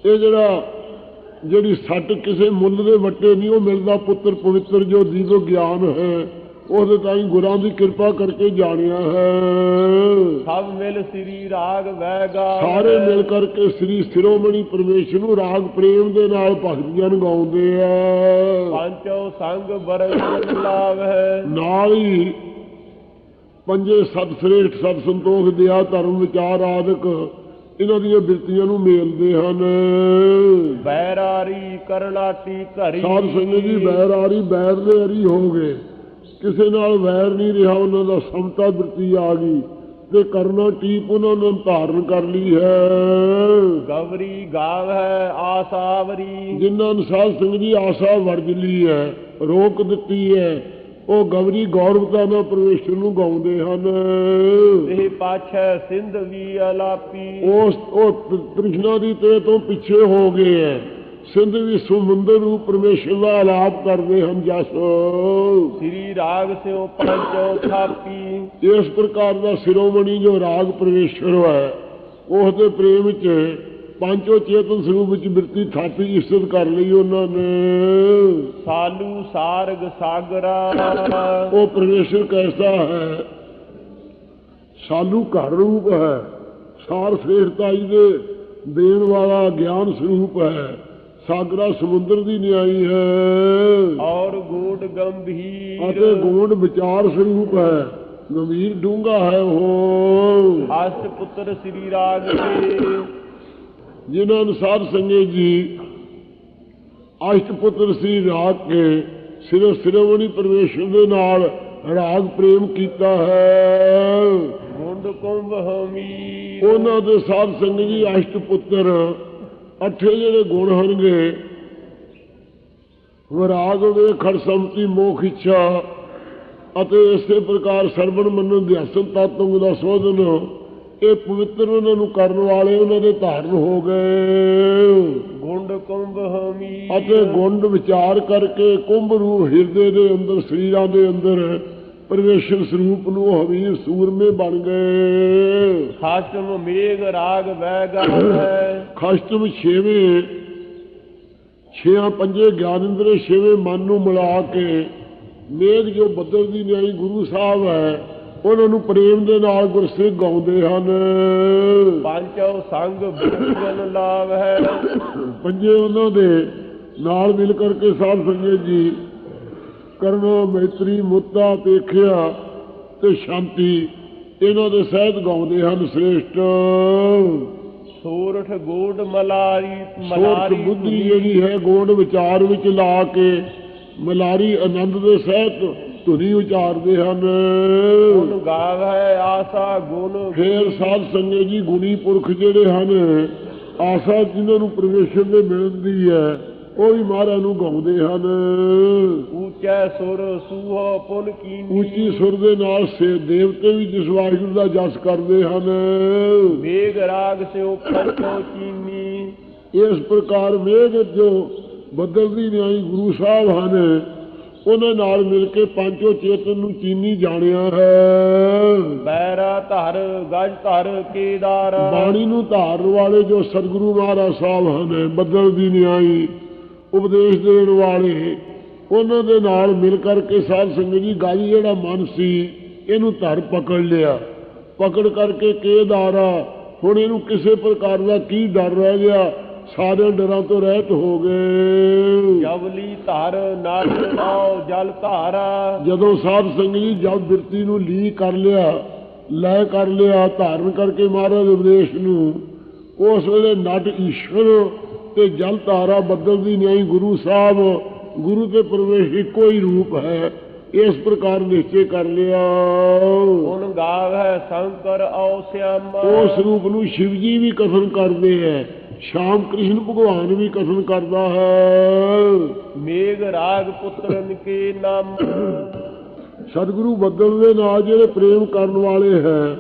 ਇਹ ਜਿਹੜਾ ਜਿਹੜੀ ਸੱਟ ਕਿਸੇ ਮੁੱਲ ਦੇ ਵੱਟੇ ਨਹੀਂ ਉਹ ਮਿਲਦਾ ਪੁੱਤਰ ਪਵਿੱਤਰ ਜੋ ਦੀਪ ਗਿਆਨ ਹੈ। ਉਹਦੇ ਤਾਈਂ ਗੁਰਾਂ ਦੀ ਕਿਰਪਾ ਕਰਕੇ ਜਾਣਿਆ ਹੈ। ਸਭ ਮਿਲ ਸ੍ਰੀ ਰਾਗ ਵੈਗਾ ਸਾਰੇ ਮਿਲ ਕਰਕੇ ਸ੍ਰੀ ਸਿਰੋਮਣੀ ਪਰਮੇਸ਼ਰ ਨੂੰ ਰਾਗ ਪ੍ਰੇਮ ਦੇ ਨਾਲ ਭਗਤ ਜਨ ਗਾਉਂਦੇ ਆ। ਪੰਚੋ ਸੰਗ ਬਰੰਗ ਲਾਭ ਹੈ ਨਾਲ ਹੀ ਪੰਜੇ ਸਤ ਸ੍ਰੇਸ਼ਟ ਸਤ ਸੰਤੋਖ ਦਿਆ ਧਰਮ ਵਿਚਾਰ ਆਦਿਕ ਇਹਨਾਂ ਦੀਆਂ ਬਿਰਤੀਆਂ ਨੂੰ ਮੇਲਦੇ ਹਨ। ਬੈਰਾਰੀ ਕਰਲਾਟੀ ਘਰੀ ਸਾਧ ਸੰਗਤ ਜੀ ਵੈਰ ਆਰੀ ਬੈਰ ਦੇ ਅਰੀ ਹੋ ਗਏ ਕਿਸੇ ਨਾਲ ਵੈਰ ਨਹੀਂ ਰਿਹਾ ਉਹਨਾਂ ਦਾ ਸਮਤਾ ਬਿਰਤੀ ਆ ਗਈ ਤੇ ਕਰਨਾ ਟੀਪ ਉਹਨਾਂ ਨੇ ਧਾਰਨ ਕਰ ਲਈ ਹੈ। ਗਵਰੀ ਗਾਵ ਹੈ ਆਸਾਵਰੀ ਜਿਨ੍ਹਾਂ ਨੂੰ ਸਾਧ ਸੰਗਤ ਜੀ ਆਸਾ ਵਰਜ ਲਈ ਹੈ ਰੋਕ ਦਿੱਤੀ ਹੈ ਉਹ ਗਵਰੀ ਗੌਰਵਤਾ ਨਾਲ ਪਰਮੇਸ਼ਰ ਨੂੰ ਗਾਉਂਦੇ ਹਨ। ਇਹ ਪਾਛੈ ਸਿੰਧ ਵੀ ਅਲਾਪੀ। ਉਸ ਉਹ ਤ੍ਰਿਸ਼ਨਾ ਦੀ ਤੇ ਤੋਂ ਪਿੱਛੇ ਹੋ ਗਏ ਹੈ। ਸਿੰਧ ਵੀ ਸਮੁੰਦਰ ਨੂੰ ਪਰਮੇਸ਼ਰ ਦਾ ਆਲਾਪ ਕਰਦੇ ਹਨ ਜਸ। ਸ੍ਰੀ ਰਾਗ ਸਿਓ ਪੰਚੋ ਥਾਪੀ ਇਸ ਪ੍ਰਕਾਰ ਦਾ ਸਿਰੋਮਣੀ ਜੋ ਰਾਗ ਪਰਮੇਸ਼ਰ ਹੈ ਉਸ ਦੇ ਪ੍ਰੇਮ ਵਿੱਚ ਪੰਜੋ ਚੇਤਨ ਸਰੂਪ ਵਿੱਚ ਬਿਰਤੀ ਥਾਪੀ ਇਸਤ ਕਰ ਲਈ ਉਹਨਾਂ ਨੇ। ਸਾਲੂ ਸਾਰਗ ਸਾਗਰਾ। ਉਹ ਪਰਮੇਸ਼ਰ ਕੈਸਾ ਹੈ? ਸਾਲੂ ਘਰ ਰੂਪ ਹੈ ਸਾਰ ਸ੍ਰੇਸ਼ਟਾਈ ਦੇ ਦੇਣ ਵਾਲਾ ਗਿਆਨ ਸਰੂਪ ਹੈ। ਸਾਗਰਾ ਸਮੁੰਦਰ ਦੀ ਨਿਆਈ ਹੈ। ਔਰ ਗੂੜ ਗੰਭੀਰ। ਅਤੇ ਗੋਂਡ ਵਿਚਾਰ ਸਰੂਪ ਹੈ। ਗੰਭੀਰ ਡੂੰਗਾ ਹੈ ਉਹ। ਅਸ਼ਟ ਪੁੱਤਰ ਸ੍ਰੀ ਰਾਗ ਦੇ ਜਿਨ੍ਹਾਂ ਅਨੁਸਾਰ ਸੰਗੇ ਜੀ ਅਸ਼ਟ ਪੁੱਤਰ ਸੀ ਰਾਗ ਕੇ ਸਿਰ ਸਿਰਵਣੀ ਪਰਮੇਸ਼ਰ ਦੇ ਨਾਲ ਰਾਗ ਪ੍ਰੇਮ ਕੀਤਾ ਹੈ। ਮੁੰਡ ਕੁੰਭ ਹਮੀਰ ਉਹਨਾਂ ਦੇ ਸਾਧ ਸੰਗ ਜੀ ਅਸ਼ਟ ਪੁੱਤਰ ਅੱਠੇ ਜਿਹੜੇ ਗੁਣ ਹਨਗੇ ਵਿਰਾਗ ਵੇ ਖੜ ਸੰਮਤੀ ਮੋਖ ਇੱਛਾ ਅਤੇ ਇਸੇ ਪ੍ਰਕਾਰ ਸਰਵਣ ਮੰਨਣ ਅਧਿਆਸਨ ਤਤੰਗ ਦਾ ਸੋਧਨ ਇਹ ਪਵਿੱਤਰ ਉਹਨਾਂ ਨੂੰ ਕਰਨ ਵਾਲੇ ਉਹਨਾਂ ਦੇ ਧਾਰਨ ਹੋ ਗਏ। ਗੁੰਡ ਕੁੰਭ ਹਮੀਰ ਅਤੇ ਗੁੰਡ ਵਿਚਾਰ ਕਰਕੇ ਕੁੰਭ ਰੂਪ ਹਿਰਦੇ ਦੇ ਅੰਦਰ ਸਰੀਰਾਂ ਦੇ ਅੰਦਰ ਪਰਮੇਸ਼ਰ ਸਰੂਪ ਨੂੰ ਹਵੀਰ ਸੂਰਮੇ ਬਣ ਗਏ। ਖਾਸਮ ਮੇਘ ਰਾਗ ਵੈਗਾ ਹੈ। ਖਸ਼ਤਮ ਛੇਵੇਂ ਛੇਆਂ ਪੰਜੇ ਗਿਆਨ ਇੰਦਰੇ ਛੇਵੇਂ ਮਨ ਨੂੰ ਮਿਲਾ ਕੇ ਮੇਘ ਜੋ ਬੱਦਲ ਦੀ ਨਿਆਈ ਗੁਰੂ ਸਾਹਿਬ ਹੈ ਉਹਨਾਂ ਨੂੰ ਪ੍ਰੇਮ ਦੇ ਨਾਲ ਗੁਰਸਿੱਖ ਗਾਉਂਦੇ ਹਨ। ਪੰਚੋ ਸੰਗ ਬੂਜਨ ਲਾਭ ਹੈ ਪੰਜੇ ਉਹਨਾਂ ਦੇ ਨਾਲ ਮਿਲ ਕਰਕੇ ਸਾਧ ਸੰਗਤ ਜੀ ਕਰਨਾ ਮੈਤਰੀ ਮੁੱਤਾ ਪੇਖਿਆ ਤੇ ਸ਼ਾਂਤੀ। ਇਹਨਾਂ ਦੇ ਸਹਿਤ ਗਾਉਂਦੇ ਹਨ ਸ੍ਰੇਸ਼ਟ। ਸੂਰਠ ਗੂੜ ਮਲਾਰੀ ਮਲਾਰੀ ਬੁੱਧੀ ਜਿਹੜੀ ਹੈ ਗੋਂਡ ਵਿਚਾਰ ਵਿੱਚ ਲਾ ਕੇ ਮਲਾਰੀ ਆਨੰਦ ਦੇ ਸਹਿਤ ਧੁਨੀ ਉਚਾਰਦੇ ਹਨ। ਗੁਣ ਗਾਵ ਆਸਾ ਗੁਣ ਫੇਰ ਸਾਧ ਸੰਗਤ ਜੀ ਗੁਣੀ ਪੁਰਖ ਜਿਹੜੇ ਹਨ ਆਸਾ ਜਿਨ੍ਹਾਂ ਨੂੰ ਪਰਮੇਸ਼ਰ ਦੇ ਮਿਲਣ ਦੀ ਹੈ ਉਹ ਵੀ ਮਹਾਰਾਜ ਨੂੰ ਗਾਉਂਦੇ ਹਨ। ਉੱਚੈ ਸੁਰ ਸੂਹ ਪੁਨ ਕੀਨੀ। ਉੱਚੀ ਸੁਰ ਦੇ ਨਾਲ ਸੇ ਦੇਵਤੇ ਵੀ ਜਿਸ ਵਾਹਿਗੁਰੂ ਦਾ ਜਸ ਕਰਦੇ ਹਨ। ਮੇਘ ਰਾਗ ਸਿਓ ਪੰਚੋ ਚੀਨੀ। ਇਸ ਪ੍ਰਕਾਰ ਮੇਘ ਜੋ ਬੱਦਲ ਦੀ ਨਿਆਈ ਗੁਰੂ ਸਾਹਿਬ ਹਨ ਉਹਨਾਂ ਨਾਲ ਮਿਲ ਕੇ ਪੰਜੋ ਚੇਤਨ ਨੂੰ ਚੀਨੀ ਜਾਣਿਆ ਹੈ। ਬੈਰਾ ਧਰ ਗਜ ਧਰ ਕੇਦਾਰ। ਬਾਣੀ ਨੂੰ ਧਾਰਨ ਵਾਲੇ ਜੋ ਸਤਿਗੁਰੂ ਮਹਾਰਾਜ ਸਾਹਿਬ ਹਨ ਬੱਦਲ ਦੀ ਨਿਆਈ ਉਪਦੇਸ਼ ਦੇਣ ਵਾਲੇ। ਉਹਨਾਂ ਦੇ ਨਾਲ ਮਿਲ ਕਰਕੇ ਸਾਧ ਸੰਗਤ ਜੀ ਗਾਜੀ ਜਿਹੜਾ ਮਨ ਸੀ ਇਹਨੂੰ ਧਰ ਪਕੜ ਲਿਆ। ਪਕੜ ਕਰਕੇ ਕੇਦਾਰਾ ਹੁਣ ਇਹਨੂੰ ਕਿਸੇ ਪ੍ਰਕਾਰ ਦਾ ਕੀ ਡਰ ਰਹਿ ਗਿਆ? ਸਾਰੇ ਡਰਾਂ ਤੋਂ ਰਹਿਤ ਹੋ ਗਏ। ਜਵਲੀ ਧਰ ਨਲ ਆਓ ਜਲ ਧਾਰਾ। ਜਦੋਂ ਸਾਧ ਸੰਗਤ ਜੀ ਜਦ ਬਿਰਤੀ ਨੂੰ ਲੀ ਕਰ ਲਿਆ ਲੈ ਕਰ ਲਿਆ ਧਾਰਨ ਕਰਕੇ ਮਹਾਰਾਜ ਉਪਦੇਸ਼ ਨੂੰ ਉਸ ਵੇਲੇ ਨਟ ਈਸ਼ਵਰ ਤੇ ਜਲ ਧਾਰਾ ਬੱਦਲ ਦੀ ਨਿਆਈ ਗੁਰੂ ਸਾਹਿਬ ਗੁਰੂ ਤੇ ਪਰਮੇਸ਼ਰ ਇੱਕੋ ਹੀ ਰੂਪ ਹੈ। ਇਸ ਪ੍ਰਕਾਰ ਨਿਸ਼ਚੈ ਕਰ ਲਿਆ। ਗੁਣ ਗਾਵ ਹੈ ਸ਼ੰਕਰ ਆਓ ਸਿਆਮ। ਉਸ ਰੂਪ ਨੂੰ ਸ਼ਿਵ ਜੀ ਵੀ ਕਥਨ ਕਰਦੇ ਹੈ ਸ਼ਾਮ ਕ੍ਰਿਸ਼ਨ ਭਗਵਾਨ ਵੀ ਕਥਨ ਕਰਦਾ ਹੈ। ਮੇਘ ਰਾਗ ਪੁੱਤਰਨ ਕੇ ਨਾਮ? ਸਤਿਗੁਰੂ ਬੱਦਲ ਦੇ ਨਾਲ ਜਿਹੜੇ ਪ੍ਰੇਮ ਕਰਨ ਵਾਲੇ ਹੈ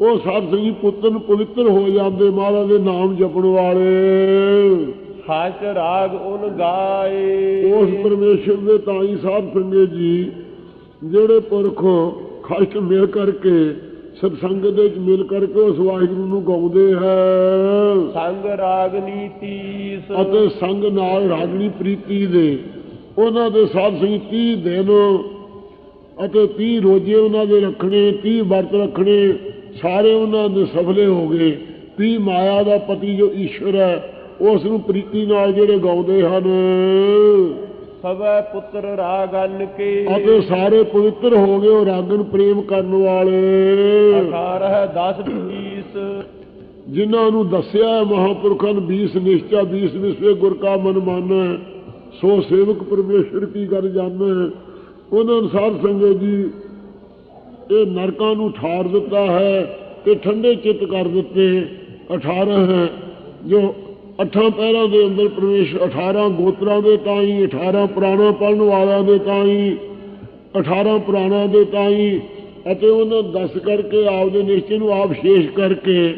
ਉਹ ਸਭ ਸੰਗੀ ਪੁੱਤਨ ਪਵਿੱਤਰ ਹੋ ਜਾਂਦੇ ਮਹਾਰਾਜ ਦੇ ਨਾਮ ਜਪਣ ਵਾਲੇ। ਖਾਸ ਰਾਗ ਉਨ ਗਾਏ। ਉਸ ਪਰਮੇਸ਼ਰ ਦੇ ਤਾਂ ਹੀ ਸਾਧ ਸੰਗੇ ਜੀ ਜਿਹੜੇ ਪੁਰਖ ਖਸ਼ਟ ਮਿਲ ਕਰਕੇ ਸਤਸੰਗ ਦੇ ਵਿੱਚ ਮਿਲ ਕਰਕੇ ਉਸ ਵਾਹਿਗੁਰੂ ਨੂੰ ਗਾਉਂਦੇ ਹੈ ਸੰਗ ਰਾਗ ਨੀਤੀਸ ਅਤੇ ਸੰਗ ਨਾਲ ਰਾਗਣੀ ਪ੍ਰੀਤੀ ਦੇ ਉਹਨਾਂ ਦੇ ਸਾਧ ਸੰਗੀ 30 ਦਿਨ ਅਤੇ 30 ਰੋਜੇ ਉਹਨਾਂ ਦੇ ਰੱਖਣੇ 30 ਵਰਤ ਰੱਖਣੇ ਸਾਰੇ ਉਹਨਾਂ ਦੇ ਸਫਲੇ ਹੋ ਗਏ। 30 ਮਾਇਆ ਦਾ ਪਤੀ ਜੋ ਈਸ਼ਵਰ ਹੈ ਉਸ ਨੂੰ ਪ੍ਰੀਤੀ ਨਾਲ ਜਿਹੜੇ ਗਾਉਂਦੇ ਹਨ। ਸਭੈ ਪੁੱਤਰ ਰਾਗ ਅਨ ਕੇ। ਅਤੇ ਸਾਰੇ ਪਵਿੱਤਰ ਹੋ ਗਏ ਉਹ ਰਾਗਨ ਪ੍ਰੇਮ ਕਰਨ ਵਾਲੇ। 18 10 20 ਜਿਨ੍ਹਾਂ ਨੂੰ ਦੱਸਿਆ ਮਹਾਪੁਰਖਾਂ ਨੇ 20 ਨਿਸ਼ਚਾ 20 ਵਿਸਵੇ ਗੁਰ ਕਾ ਮਨ ਮਾਨੈ। ਸੋ ਸੇਵਕ ਪਰਮੇਸ਼ਰ ਕੀ ਕਰ ਜਾਣੈ ਉਹਨਾਂ ਅਨੁਸਾਰ ਸੰਗਤ ਜੀ ਇਹ ਨਰਕਾਂ ਨੂੰ ਠਾਰ ਦਿੱਤਾ ਹੈ ਤੇ ਠੰਡੇ ਚਿੱਤ ਕਰ ਦਿੱਤੇ 18 ਹੈ। ਜੋ ਅੱਠਾਂ ਪਹਿਰਾਂ ਦੇ ਅੰਦਰ ਪ੍ਰਵੇਸ਼ 18 ਗੋਤਰਾਂ ਦੇ ਤਾਈ 18 ਪੁਰਾਣਾ ਪੜਨ ਵਾਲਿਆਂ ਦੇ ਤਾਈ 18 ਪੁਰਾਣਾ ਦੇ ਤਾਈ ਅਤੇ ਉਹਨਾਂ ਦੱਸ ਕਰਕੇ ਆਪਦੇ ਨਿਸ਼ਚੇ ਨੂੰ ਆਪ ਸ਼ੇਸ਼ ਕਰਕੇ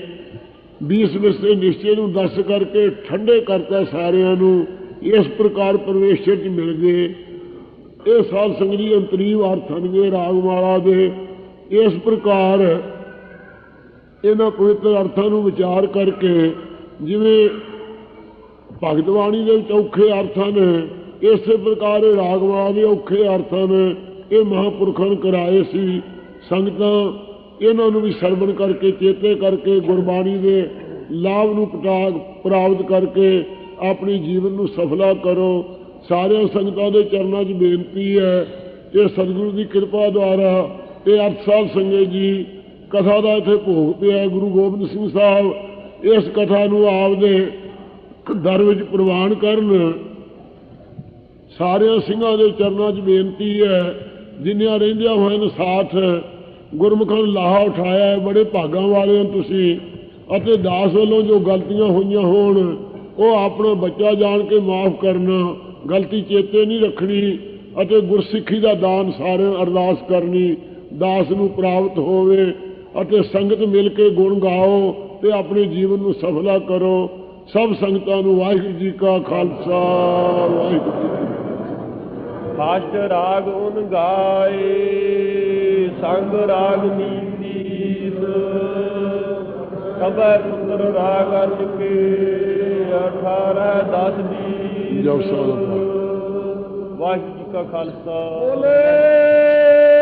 20 ਵਿਸਵੇ ਨਿਸ਼ਚੇ ਨੂੰ ਦੱਸ ਕਰਕੇ ਠੰਡੇ ਕਰਤਾ ਸਾਰਿਆਂ ਨੂੰ, ਇਸ ਪ੍ਰਕਾਰ ਪਰਮੇਸ਼ਰ ਚ ਮਿਲ ਗਏ। ਇਹ ਸਾਧ ਸੰਗਰੀ ਅੰਤਰੀਵ ਅਰਥ ਹਨਗੇ ਰਾਗਮਾਲਾ ਦੇ ਇਸ ਪ੍ਰਕਾਰ ਇਹਨਾਂ ਪਵਿੱਤਰ ਅਰਥਾਂ ਨੂੰ ਵਿਚਾਰ ਕਰਕੇ ਜਿਵੇਂ ਭਗਤ ਬਾਣੀ ਦੇ ਵਿੱਚ ਔਖੇ ਅਰਥਾਂ ਨੇ ਇਸੇ ਪ੍ਰਕਾਰ ਇਹ ਦੇ ਔਖੇ ਅਰਥਾਂ ਨੇ ਇਹ ਮਹਾਪੁਰਖਾਂ ਨੇ ਕਰਾਏ ਸੀ। ਸੰਗਤਾਂ ਇਹਨਾਂ ਨੂੰ ਵੀ ਸਰਵਣ ਕਰਕੇ, ਚੇਤੇ ਕਰਕੇ, ਗੁਰਬਾਣੀ ਦੇ ਲਾਭ ਨੂੰ ਪਟਾ- ਪ੍ਰਾਪਤ ਕਰਕੇ ਆਪਣੀ ਜੀਵਨ ਨੂੰ ਸਫਲਾ ਕਰੋ। ਸਾਰਿਆਂ ਸੰਗਤਾਂ ਦੇ ਚਰਨਾਂ 'ਚ ਬੇਨਤੀ ਹੈ ਕਿ ਸਤਿਗੁਰੂ ਦੀ ਕਿਰਪਾ ਦੁਆਰਾ ਇਹ ਅਰਥ ਸਾਹਿਬ ਸੰਗਤ ਜੀ ਕਥਾ ਦਾ ਇੱਥੇ ਭੋਗ ਪਿਆ ਗੁਰੂ ਗੋਬਿੰਦ ਸਿੰਘ ਸਾਹਿਬ ਇਸ ਕਥਾ ਨੂੰ ਆਪਦੇ ਦਰ ਵਿੱਚ ਪ੍ਰਵਾਨ ਕਰਨ। ਸਾਰਿਆਂ ਸਿੰਘਾਂ ਦੇ ਚਰਨਾਂ 'ਚ ਬੇਨਤੀ ਹੈ ਜਿਨ੍ਹਾਂ ਰਹਿੰਦਿਆਂ ਹੋਏ ਨੇ ਸਾਥ, ਗੁਰਮੁਖਾਂ ਨੂੰ ਲਾਹਾ ਉਠਾਇਆ ਹੈ, ਬੜੇ ਭਾਗਾਂ ਵਾਲੇ ਹੋ ਤੁਸੀਂ ਅਤੇ ਦਾਸ ਵੱਲੋਂ ਜੋ ਗਲਤੀਆਂ ਹੋਈਆਂ ਹੋਣ, ਉਹ ਆਪਣਾ ਬੱਚਾ ਜਾਣ ਕੇ ਮਾਫ ਕਰਨਾ, ਗਲਤੀ ਚੇਤੇ ਨਹੀਂ ਰੱਖਣੀ ਅਤੇ ਗੁਰਸਿੱਖੀ ਦਾ ਦਾਨ ਸਾਰਿਆਂ ਅਰਦਾਸ ਕਰਨੀ ਦਾਸ ਨੂੰ ਪ੍ਰਾਪਤ ਹੋਵੇ ਅਤੇ ਸੰਗਤ ਮਿਲ ਕੇ ਗੁਣ ਗਾਓ ਤੇ ਆਪਣੇ ਜੀਵਨ ਨੂੰ ਸਫਲਾ ਕਰੋ। ਸਭ ਸੰਗਤਾਂ ਨੂੰ ਵਾਹਿਗੁਰੂ ਜੀ ਕਾ ਖਾਲਸਾ ਵਾਹਿਗੁਰੂ ਜੀ ਕੀ ਫਤਿਹ। ਫਾਸਟ ਰਾਗ ਉਨ ਗਾਏ ਸੰਗ ਰਾਗ ਨੀਤੀਸ ਕਬੈ ਸੁੰਦਰ ਰਾਗ ਅਨ ਕੇ 18 10 ਦੀ ਜਪ ਸਾਹਿਬ ਵਾਹਿਗੁਰੂ ਜੀ ਕਾ ਖਾਲਸਾ। ਬੋਲੇ।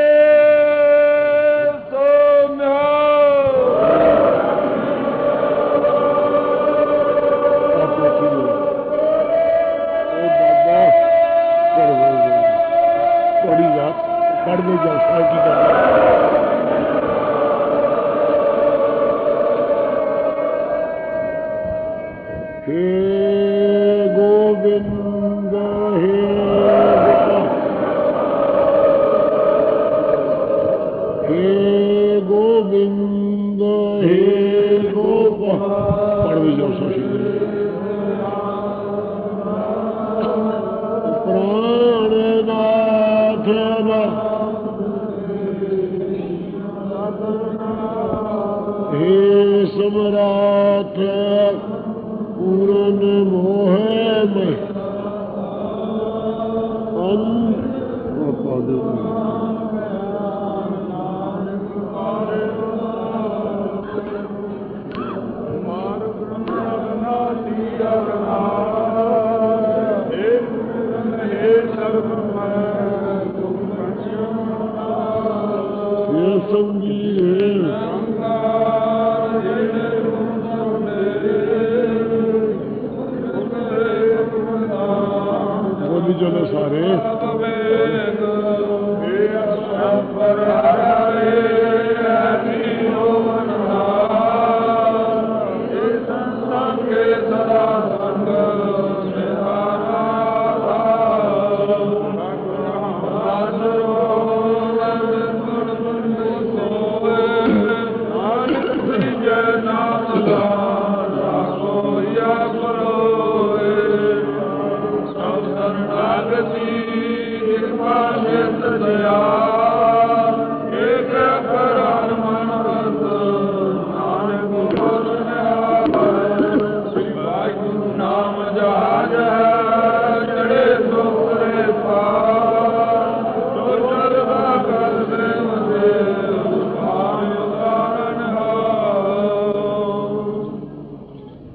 ਪੂਰਨ ਮੋਹਿ ਮੈਂ ਅਨ ਪਦ